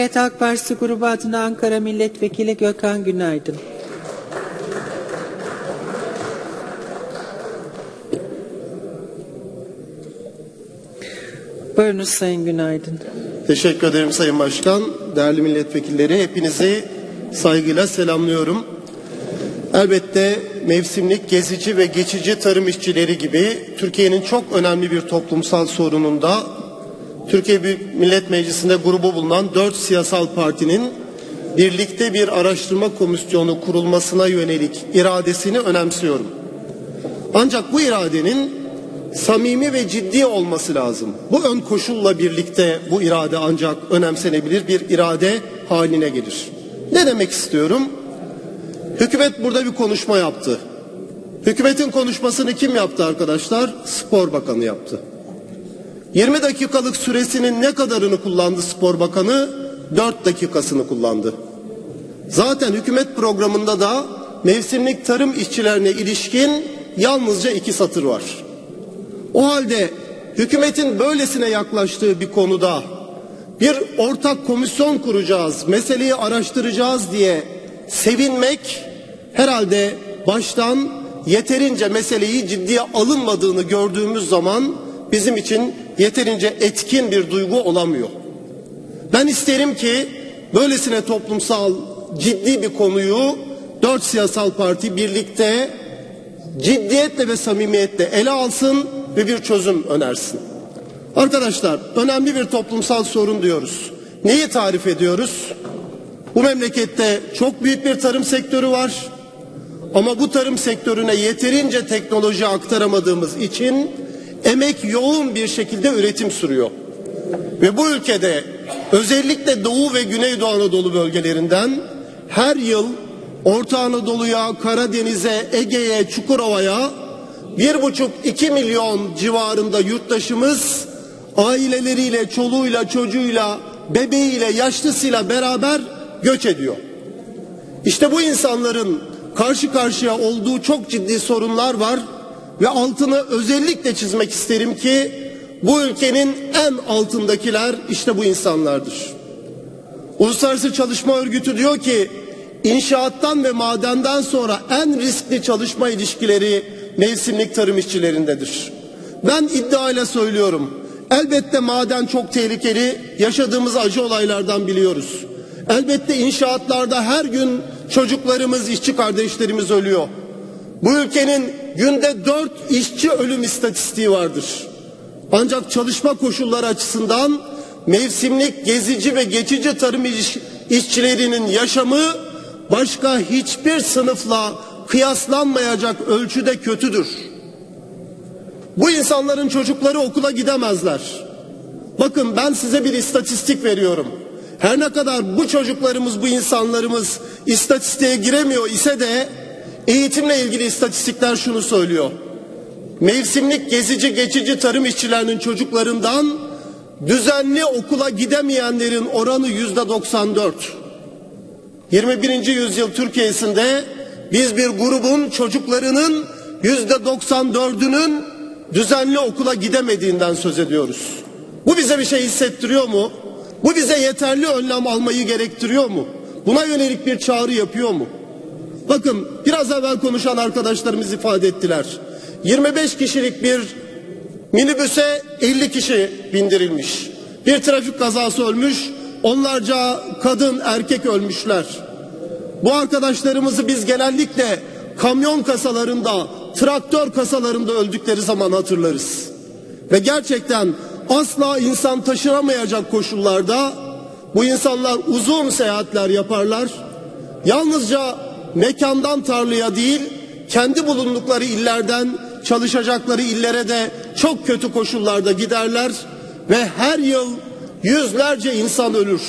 Cumhuriyet Halk Partisi grubu adına Ankara Milletvekili Gökhan Günaydın. Buyurunuz Sayın Günaydın. Teşekkür ederim Sayın Başkan. Değerli milletvekilleri hepinizi saygıyla selamlıyorum. Elbette mevsimlik, gezici ve geçici tarım işçileri gibi Türkiye'nin çok önemli bir toplumsal sorununda Türkiye Büyük Millet Meclisi'nde grubu bulunan dört siyasal partinin birlikte bir araştırma komisyonu kurulmasına yönelik iradesini önemsiyorum. Ancak bu iradenin samimi ve ciddi olması lazım. Bu ön koşulla birlikte bu irade ancak önemsenebilir bir irade haline gelir. Ne demek istiyorum? Hükümet burada bir konuşma yaptı. Hükümetin konuşmasını kim yaptı arkadaşlar? Spor Bakanı yaptı. 20 dakikalık süresinin ne kadarını kullandı Spor Bakanı? 4 dakikasını kullandı. Zaten hükümet programında da mevsimlik tarım işçilerine ilişkin yalnızca iki satır var. O halde hükümetin böylesine yaklaştığı bir konuda bir ortak komisyon kuracağız, meseleyi araştıracağız diye sevinmek herhalde baştan yeterince meseleyi ciddiye alınmadığını gördüğümüz zaman bizim için yeterince etkin bir duygu olamıyor. Ben isterim ki böylesine toplumsal ciddi bir konuyu dört siyasal parti birlikte ciddiyetle ve samimiyetle ele alsın ve bir çözüm önersin. Arkadaşlar önemli bir toplumsal sorun diyoruz. Neyi tarif ediyoruz? Bu memlekette çok büyük bir tarım sektörü var. Ama bu tarım sektörüne yeterince teknoloji aktaramadığımız için emek yoğun bir şekilde üretim sürüyor. Ve bu ülkede özellikle Doğu ve Güneydoğu Anadolu bölgelerinden her yıl Orta Anadolu'ya, Karadeniz'e, Ege'ye, Çukurova'ya bir buçuk iki milyon civarında yurttaşımız aileleriyle, çoluğuyla, çocuğuyla, bebeğiyle, yaşlısıyla beraber göç ediyor. İşte bu insanların karşı karşıya olduğu çok ciddi sorunlar var ve altını özellikle çizmek isterim ki bu ülkenin en altındakiler işte bu insanlardır. Uluslararası Çalışma Örgütü diyor ki inşaattan ve madenden sonra en riskli çalışma ilişkileri mevsimlik tarım işçilerindedir. Ben iddiayla söylüyorum. Elbette maden çok tehlikeli. Yaşadığımız acı olaylardan biliyoruz. Elbette inşaatlarda her gün çocuklarımız, işçi kardeşlerimiz ölüyor. Bu ülkenin günde dört işçi ölüm istatistiği vardır. Ancak çalışma koşulları açısından mevsimlik, gezici ve geçici tarım iş, işçilerinin yaşamı başka hiçbir sınıfla kıyaslanmayacak ölçüde kötüdür. Bu insanların çocukları okula gidemezler. Bakın ben size bir istatistik veriyorum. Her ne kadar bu çocuklarımız, bu insanlarımız istatistiğe giremiyor ise de eğitimle ilgili istatistikler şunu söylüyor. Mevsimlik gezici geçici tarım işçilerinin çocuklarından düzenli okula gidemeyenlerin oranı yüzde 94. 21. yüzyıl Türkiye'sinde biz bir grubun çocuklarının yüzde 94'ünün düzenli okula gidemediğinden söz ediyoruz. Bu bize bir şey hissettiriyor mu? Bu bize yeterli önlem almayı gerektiriyor mu? Buna yönelik bir çağrı yapıyor mu? Bakın biraz evvel konuşan arkadaşlarımız ifade ettiler. 25 kişilik bir minibüse 50 kişi bindirilmiş. Bir trafik kazası ölmüş, onlarca kadın erkek ölmüşler. Bu arkadaşlarımızı biz genellikle kamyon kasalarında, traktör kasalarında öldükleri zaman hatırlarız. Ve gerçekten asla insan taşınamayacak koşullarda bu insanlar uzun seyahatler yaparlar. Yalnızca mekandan tarlaya değil, kendi bulundukları illerden çalışacakları illere de çok kötü koşullarda giderler ve her yıl yüzlerce insan ölür.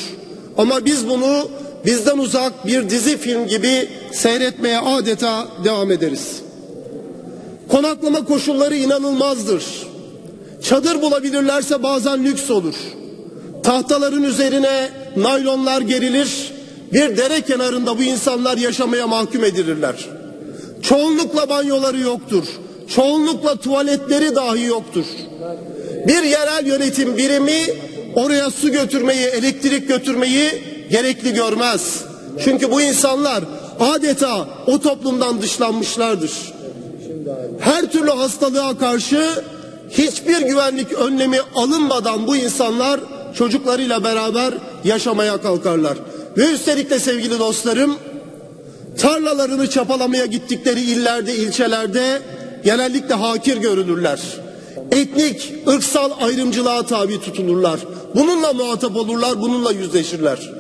Ama biz bunu bizden uzak bir dizi film gibi seyretmeye adeta devam ederiz. Konaklama koşulları inanılmazdır. Çadır bulabilirlerse bazen lüks olur. Tahtaların üzerine naylonlar gerilir. Bir dere kenarında bu insanlar yaşamaya mahkum edilirler. Çoğunlukla banyoları yoktur. Çoğunlukla tuvaletleri dahi yoktur. Bir yerel yönetim birimi oraya su götürmeyi, elektrik götürmeyi gerekli görmez. Çünkü bu insanlar adeta o toplumdan dışlanmışlardır. Her türlü hastalığa karşı hiçbir güvenlik önlemi alınmadan bu insanlar çocuklarıyla beraber yaşamaya kalkarlar. Ve üstelik de sevgili dostlarım tarlalarını çapalamaya gittikleri illerde, ilçelerde genellikle hakir görülürler. Etnik, ırksal ayrımcılığa tabi tutulurlar. Bununla muhatap olurlar, bununla yüzleşirler.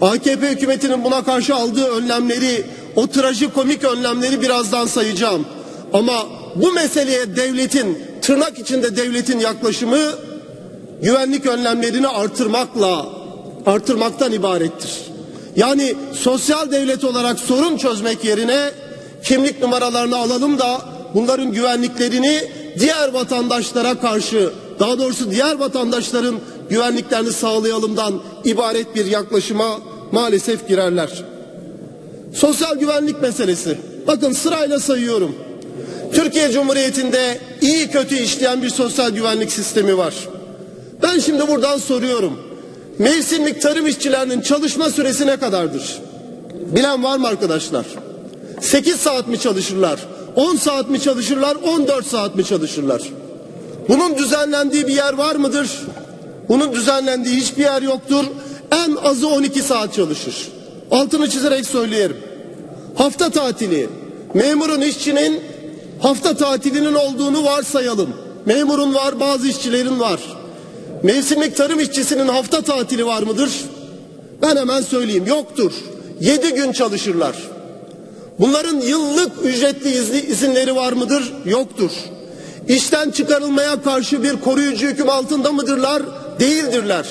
AKP hükümetinin buna karşı aldığı önlemleri, o trajikomik önlemleri birazdan sayacağım. Ama bu meseleye devletin, tırnak içinde devletin yaklaşımı güvenlik önlemlerini artırmakla, artırmaktan ibarettir. Yani sosyal devlet olarak sorun çözmek yerine kimlik numaralarını alalım da bunların güvenliklerini diğer vatandaşlara karşı daha doğrusu diğer vatandaşların güvenliklerini sağlayalımdan ibaret bir yaklaşıma maalesef girerler. Sosyal güvenlik meselesi. Bakın sırayla sayıyorum. Türkiye Cumhuriyeti'nde iyi kötü işleyen bir sosyal güvenlik sistemi var. Ben şimdi buradan soruyorum. Mevsimlik tarım işçilerinin çalışma süresi ne kadardır? Bilen var mı arkadaşlar? 8 saat mi çalışırlar? 10 saat mi çalışırlar? 14 saat mi çalışırlar? Bunun düzenlendiği bir yer var mıdır? Bunun düzenlendiği hiçbir yer yoktur. En azı 12 saat çalışır. Altını çizerek söyleyelim. Hafta tatili. Memurun işçinin hafta tatilinin olduğunu varsayalım. Memurun var, bazı işçilerin var. Mevsimlik tarım işçisinin hafta tatili var mıdır? Ben hemen söyleyeyim yoktur. 7 gün çalışırlar. Bunların yıllık ücretli izni, izinleri var mıdır? Yoktur. İşten çıkarılmaya karşı bir koruyucu hüküm altında mıdırlar? Değildirler.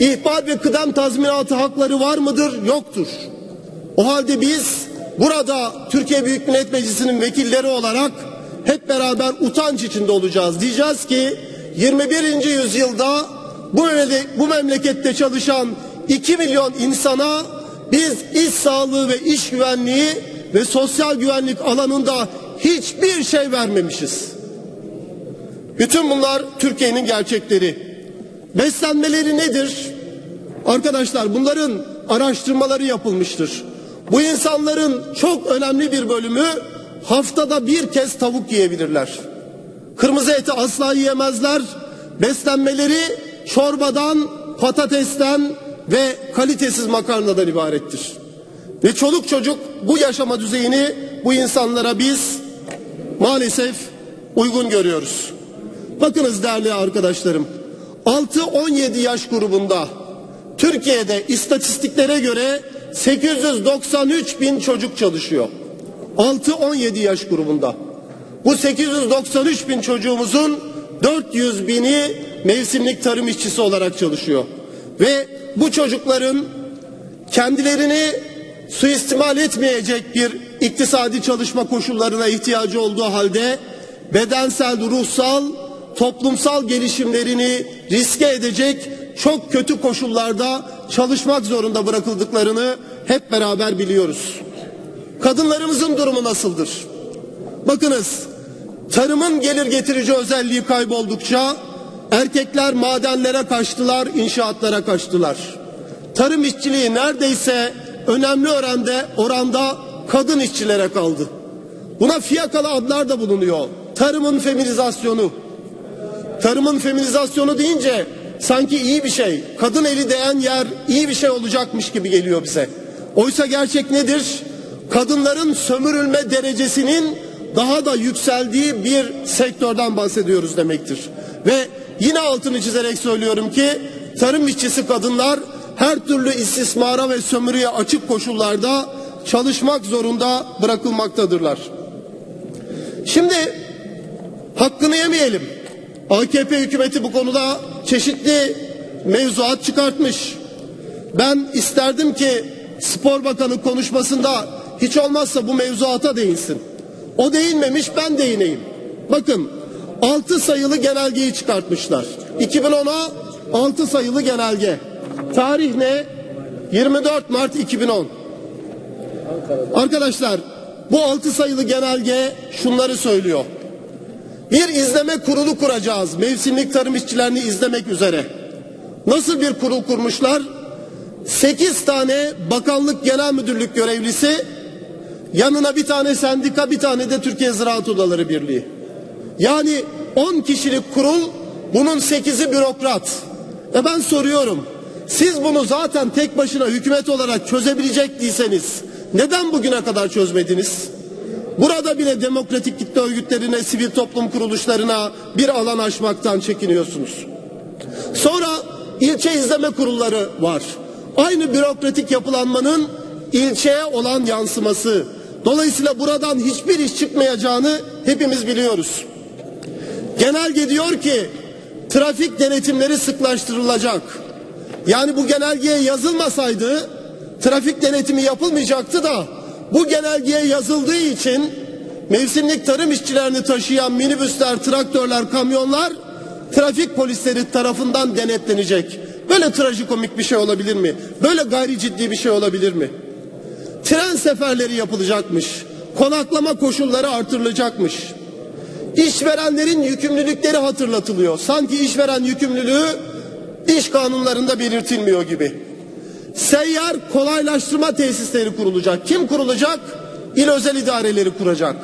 İhbar ve kıdem tazminatı hakları var mıdır? Yoktur. O halde biz burada Türkiye Büyük Millet Meclisi'nin vekilleri olarak hep beraber utanç içinde olacağız. Diyeceğiz ki 21. yüzyılda bu, bu memlekette çalışan 2 milyon insana biz iş sağlığı ve iş güvenliği ve sosyal güvenlik alanında hiçbir şey vermemişiz. Bütün bunlar Türkiye'nin gerçekleri. Beslenmeleri nedir? Arkadaşlar bunların araştırmaları yapılmıştır. Bu insanların çok önemli bir bölümü haftada bir kez tavuk yiyebilirler. Kırmızı eti asla yiyemezler. Beslenmeleri çorbadan, patatesten ve kalitesiz makarnadan ibarettir. Ve çoluk çocuk bu yaşama düzeyini bu insanlara biz maalesef uygun görüyoruz. Bakınız değerli arkadaşlarım. 6-17 yaş grubunda Türkiye'de istatistiklere göre 893 bin çocuk çalışıyor. 6-17 yaş grubunda. Bu 893 bin çocuğumuzun 400 bini mevsimlik tarım işçisi olarak çalışıyor. Ve bu çocukların kendilerini suistimal etmeyecek bir iktisadi çalışma koşullarına ihtiyacı olduğu halde bedensel, ruhsal, toplumsal gelişimlerini riske edecek çok kötü koşullarda çalışmak zorunda bırakıldıklarını hep beraber biliyoruz. Kadınlarımızın durumu nasıldır? Bakınız tarımın gelir getirici özelliği kayboldukça erkekler madenlere kaçtılar, inşaatlara kaçtılar. Tarım işçiliği neredeyse önemli oranda, oranda kadın işçilere kaldı. Buna fiyakalı adlar da bulunuyor. Tarımın feminizasyonu. Tarımın feminizasyonu deyince sanki iyi bir şey, kadın eli değen yer iyi bir şey olacakmış gibi geliyor bize. Oysa gerçek nedir? Kadınların sömürülme derecesinin daha da yükseldiği bir sektörden bahsediyoruz demektir. Ve yine altını çizerek söylüyorum ki tarım işçisi kadınlar her türlü istismara ve sömürüye açık koşullarda çalışmak zorunda bırakılmaktadırlar. Şimdi hakkını yemeyelim. AKP hükümeti bu konuda çeşitli mevzuat çıkartmış. Ben isterdim ki Spor Bakanı konuşmasında hiç olmazsa bu mevzuata değinsin. O değinmemiş ben değineyim. Bakın 6 sayılı genelgeyi çıkartmışlar. 2010'a 6 sayılı genelge. Tarih ne? 24 Mart 2010. Arkadaşlar bu 6 sayılı genelge şunları söylüyor. Bir izleme kurulu kuracağız mevsimlik tarım işçilerini izlemek üzere. Nasıl bir kurul kurmuşlar? 8 tane bakanlık genel müdürlük görevlisi, yanına bir tane sendika, bir tane de Türkiye Ziraat Odaları Birliği. Yani 10 kişilik kurul, bunun 8'i bürokrat. E ben soruyorum, siz bunu zaten tek başına hükümet olarak çözebilecek değilseniz, neden bugüne kadar çözmediniz? Burada bile demokratik kitle örgütlerine, sivil toplum kuruluşlarına bir alan açmaktan çekiniyorsunuz. Sonra ilçe izleme kurulları var. Aynı bürokratik yapılanmanın ilçeye olan yansıması. Dolayısıyla buradan hiçbir iş çıkmayacağını hepimiz biliyoruz. Genelge diyor ki trafik denetimleri sıklaştırılacak. Yani bu genelgeye yazılmasaydı trafik denetimi yapılmayacaktı da bu genelgeye yazıldığı için mevsimlik tarım işçilerini taşıyan minibüsler, traktörler, kamyonlar trafik polisleri tarafından denetlenecek. Böyle trajikomik bir şey olabilir mi? Böyle gayri ciddi bir şey olabilir mi? Tren seferleri yapılacakmış. Konaklama koşulları artırılacakmış. İşverenlerin yükümlülükleri hatırlatılıyor. Sanki işveren yükümlülüğü iş kanunlarında belirtilmiyor gibi. Seyyar kolaylaştırma tesisleri kurulacak. Kim kurulacak? İl özel idareleri kuracak.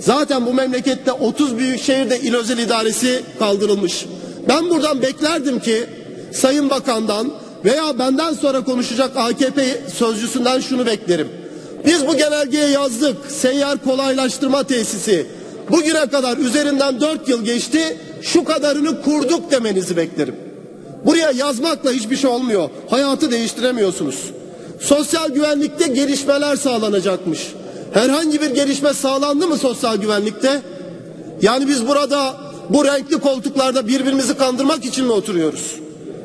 Zaten bu memlekette 30 büyük şehirde il özel idaresi kaldırılmış. Ben buradan beklerdim ki Sayın Bakan'dan veya benden sonra konuşacak AKP sözcüsünden şunu beklerim. Biz bu genelgeye yazdık. Seyyar kolaylaştırma tesisi. Bugüne kadar üzerinden 4 yıl geçti. Şu kadarını kurduk demenizi beklerim. Buraya yazmakla hiçbir şey olmuyor. Hayatı değiştiremiyorsunuz. Sosyal güvenlikte gelişmeler sağlanacakmış. Herhangi bir gelişme sağlandı mı sosyal güvenlikte? Yani biz burada bu renkli koltuklarda birbirimizi kandırmak için mi oturuyoruz?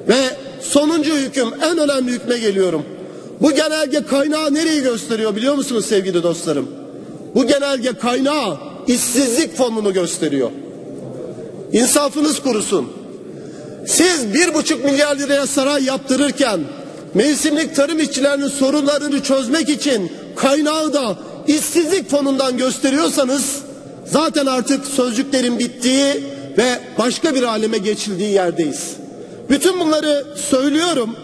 Ve sonuncu hüküm en önemli hükme geliyorum. Bu genelge kaynağı nereyi gösteriyor biliyor musunuz sevgili dostlarım? Bu genelge kaynağı işsizlik fonunu gösteriyor. İnsafınız kurusun. Siz bir buçuk milyar liraya saray yaptırırken mevsimlik tarım işçilerinin sorunlarını çözmek için kaynağı da işsizlik fonundan gösteriyorsanız zaten artık sözcüklerin bittiği ve başka bir aleme geçildiği yerdeyiz. Bütün bunları söylüyorum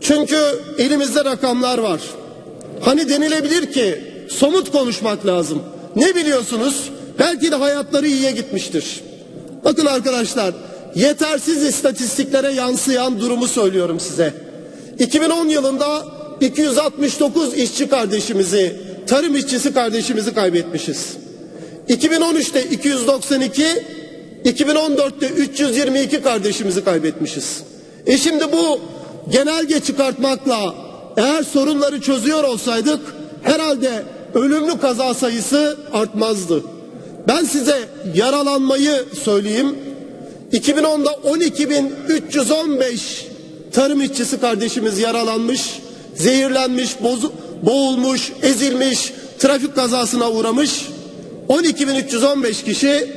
çünkü elimizde rakamlar var. Hani denilebilir ki somut konuşmak lazım. Ne biliyorsunuz? Belki de hayatları iyiye gitmiştir. Bakın arkadaşlar yetersiz istatistiklere yansıyan durumu söylüyorum size. 2010 yılında 269 işçi kardeşimizi, tarım işçisi kardeşimizi kaybetmişiz. 2013'te 292, 2014'te 322 kardeşimizi kaybetmişiz. E şimdi bu genelge çıkartmakla eğer sorunları çözüyor olsaydık herhalde ölümlü kaza sayısı artmazdı. Ben size yaralanmayı söyleyeyim. 2010'da 12.315 tarım işçisi kardeşimiz yaralanmış, zehirlenmiş, bozu, boğulmuş, ezilmiş, trafik kazasına uğramış. 12.315 kişi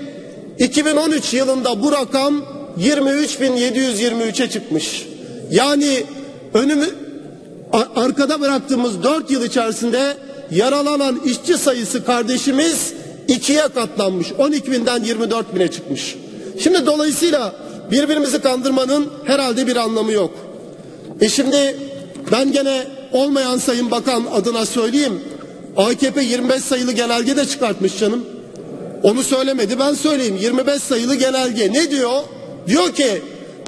2013 yılında bu rakam 23.723'e çıkmış. Yani önümü arkada bıraktığımız 4 yıl içerisinde yaralanan işçi sayısı kardeşimiz ikiye katlanmış. 12 binden 24 bine çıkmış. Şimdi dolayısıyla birbirimizi kandırmanın herhalde bir anlamı yok. E şimdi ben gene olmayan Sayın Bakan adına söyleyeyim. AKP 25 sayılı genelge de çıkartmış canım. Onu söylemedi ben söyleyeyim. 25 sayılı genelge ne diyor? Diyor ki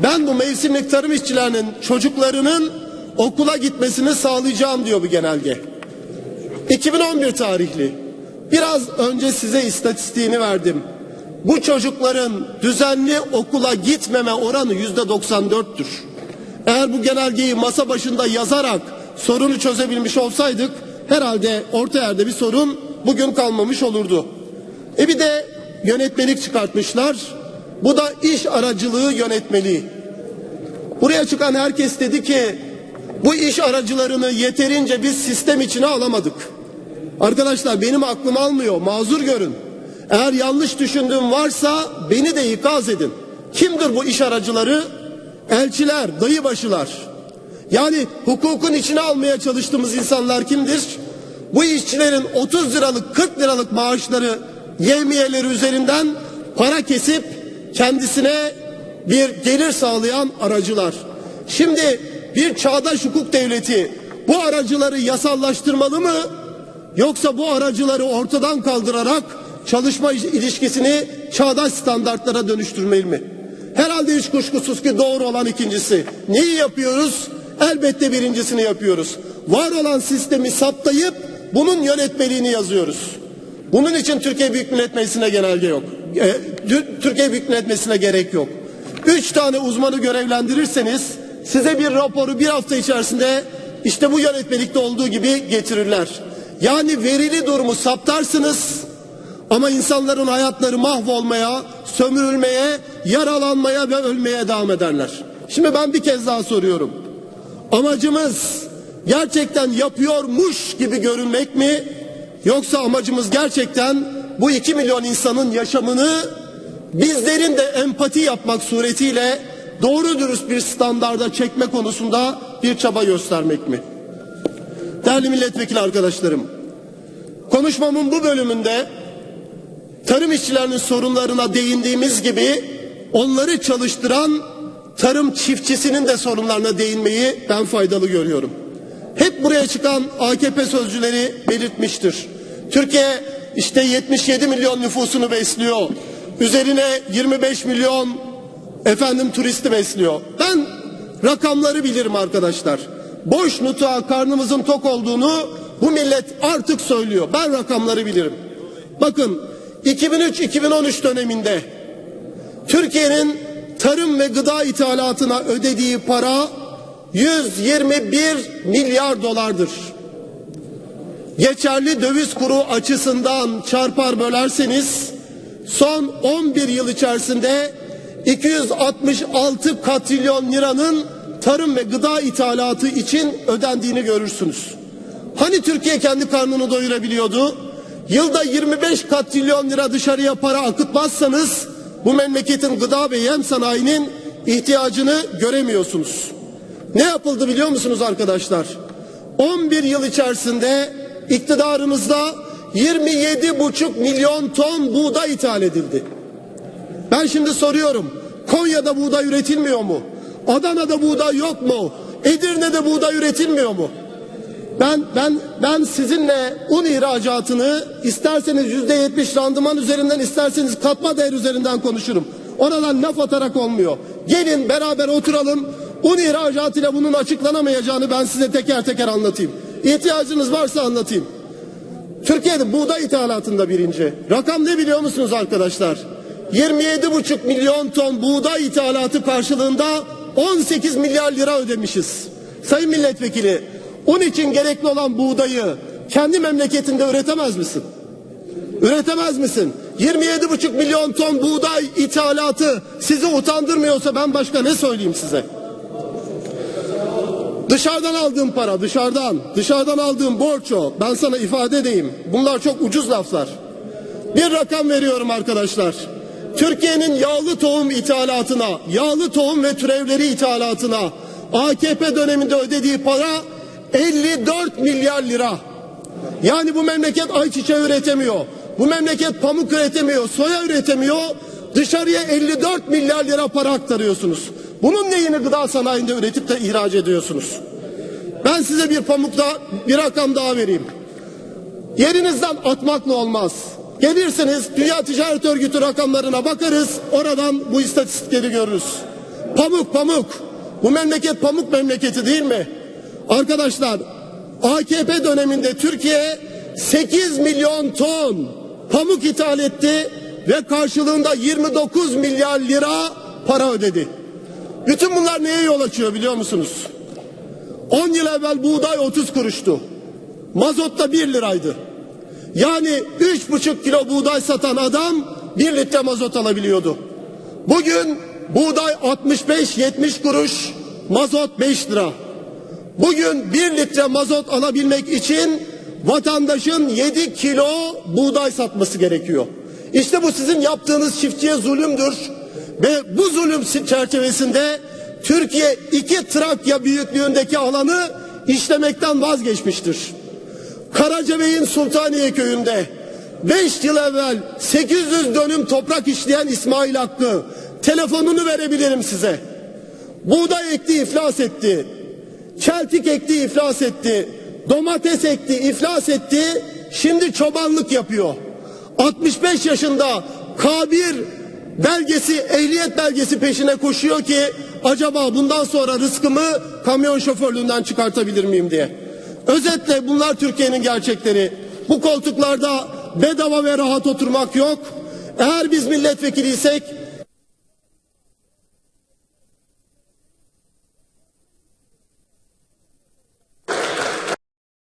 ben bu mevsimlik tarım işçilerinin çocuklarının okula gitmesini sağlayacağım diyor bu genelge. 2011 tarihli. Biraz önce size istatistiğini verdim. Bu çocukların düzenli okula gitmeme oranı yüzde 94'tür. Eğer bu genelgeyi masa başında yazarak sorunu çözebilmiş olsaydık herhalde orta yerde bir sorun bugün kalmamış olurdu. E bir de yönetmelik çıkartmışlar. Bu da iş aracılığı yönetmeliği. Buraya çıkan herkes dedi ki bu iş aracılarını yeterince biz sistem içine alamadık. Arkadaşlar benim aklım almıyor. Mazur görün. Eğer yanlış düşündüğüm varsa beni de ikaz edin. Kimdir bu iş aracıları? Elçiler, dayıbaşılar. Yani hukukun içine almaya çalıştığımız insanlar kimdir? Bu işçilerin 30 liralık 40 liralık maaşları yevmiyeleri üzerinden para kesip kendisine bir gelir sağlayan aracılar. Şimdi bir çağdaş hukuk devleti bu aracıları yasallaştırmalı mı? Yoksa bu aracıları ortadan kaldırarak çalışma ilişkisini çağdaş standartlara dönüştürmeli mi? Herhalde hiç kuşkusuz ki doğru olan ikincisi. Neyi yapıyoruz? Elbette birincisini yapıyoruz. Var olan sistemi saptayıp bunun yönetmeliğini yazıyoruz. Bunun için Türkiye Büyük Millet Meclisi'ne genelge yok. E, Türkiye Büyük Millet Meclisi'ne gerek yok. Üç tane uzmanı görevlendirirseniz size bir raporu bir hafta içerisinde işte bu yönetmelikte olduğu gibi getirirler. Yani verili durumu saptarsınız ama insanların hayatları mahvolmaya, sömürülmeye, yaralanmaya ve ölmeye devam ederler. Şimdi ben bir kez daha soruyorum. Amacımız gerçekten yapıyormuş gibi görünmek mi? Yoksa amacımız gerçekten bu iki milyon insanın yaşamını bizlerin de empati yapmak suretiyle doğru dürüst bir standarda çekme konusunda bir çaba göstermek mi? Değerli milletvekili arkadaşlarım, konuşmamın bu bölümünde tarım işçilerinin sorunlarına değindiğimiz gibi onları çalıştıran tarım çiftçisinin de sorunlarına değinmeyi ben faydalı görüyorum. Hep buraya çıkan AKP sözcüleri belirtmiştir. Türkiye işte 77 milyon nüfusunu besliyor. Üzerine 25 milyon efendim turisti besliyor. Ben rakamları bilirim arkadaşlar. Boş nutuğa karnımızın tok olduğunu bu millet artık söylüyor. Ben rakamları bilirim. Bakın 2003-2013 döneminde Türkiye'nin tarım ve gıda ithalatına ödediği para 121 milyar dolardır. Geçerli döviz kuru açısından çarpar bölerseniz son 11 yıl içerisinde 266 katrilyon liranın tarım ve gıda ithalatı için ödendiğini görürsünüz. Hani Türkiye kendi karnını doyurabiliyordu? Yılda 25 katrilyon lira dışarıya para akıtmazsanız bu memleketin gıda ve yem sanayinin ihtiyacını göremiyorsunuz. Ne yapıldı biliyor musunuz arkadaşlar? 11 yıl içerisinde iktidarımızda 27,5 milyon ton buğday ithal edildi. Ben şimdi soruyorum. Konya'da buğday üretilmiyor mu? Adana'da buğday yok mu? Edirne'de buğday üretilmiyor mu? Ben ben ben sizinle un ihracatını isterseniz yüzde yetmiş randıman üzerinden isterseniz katma değer üzerinden konuşurum. Oradan laf atarak olmuyor. Gelin beraber oturalım. Un ihracatıyla bunun açıklanamayacağını ben size teker teker anlatayım. İhtiyacınız varsa anlatayım. Türkiye'de buğday ithalatında birinci. Rakam ne biliyor musunuz arkadaşlar? 27,5 milyon ton buğday ithalatı karşılığında 18 milyar lira ödemişiz. Sayın milletvekili, un için gerekli olan buğdayı kendi memleketinde üretemez misin? Üretemez misin? 27,5 milyon ton buğday ithalatı sizi utandırmıyorsa ben başka ne söyleyeyim size? Dışarıdan aldığım para, dışarıdan, dışarıdan aldığım borç o. Ben sana ifade edeyim. Bunlar çok ucuz laflar. Bir rakam veriyorum arkadaşlar. Türkiye'nin yağlı tohum ithalatına, yağlı tohum ve türevleri ithalatına AKP döneminde ödediği para 54 milyar lira. Yani bu memleket ayçiçeği üretemiyor. Bu memleket pamuk üretemiyor, soya üretemiyor. Dışarıya 54 milyar lira para aktarıyorsunuz. Bunun neyini gıda sanayinde üretip de ihraç ediyorsunuz? Ben size bir pamukta bir rakam daha vereyim. Yerinizden atmakla olmaz. Gelirsiniz Dünya Ticaret Örgütü rakamlarına bakarız. Oradan bu istatistikleri görürüz. Pamuk pamuk. Bu memleket pamuk memleketi değil mi? Arkadaşlar AKP döneminde Türkiye 8 milyon ton pamuk ithal etti ve karşılığında 29 milyar lira para ödedi. Bütün bunlar neye yol açıyor biliyor musunuz? 10 yıl evvel buğday 30 kuruştu. Mazot da 1 liraydı. Yani 3,5 kilo buğday satan adam 1 litre mazot alabiliyordu. Bugün buğday 65-70 kuruş, mazot 5 lira. Bugün 1 litre mazot alabilmek için vatandaşın 7 kilo buğday satması gerekiyor. İşte bu sizin yaptığınız çiftçiye zulümdür. Ve bu zulüm çerçevesinde Türkiye iki Trakya büyüklüğündeki alanı işlemekten vazgeçmiştir. Karacabey'in Sultaniye köyünde 5 yıl evvel 800 dönüm toprak işleyen İsmail Hakkı telefonunu verebilirim size. Buğday ekti iflas etti. Çeltik ekti iflas etti. Domates ekti iflas etti. Şimdi çobanlık yapıyor. 65 yaşında kabir belgesi, ehliyet belgesi peşine koşuyor ki acaba bundan sonra rızkımı kamyon şoförlüğünden çıkartabilir miyim diye. Özetle bunlar Türkiye'nin gerçekleri. Bu koltuklarda bedava ve rahat oturmak yok. Eğer biz milletvekiliysek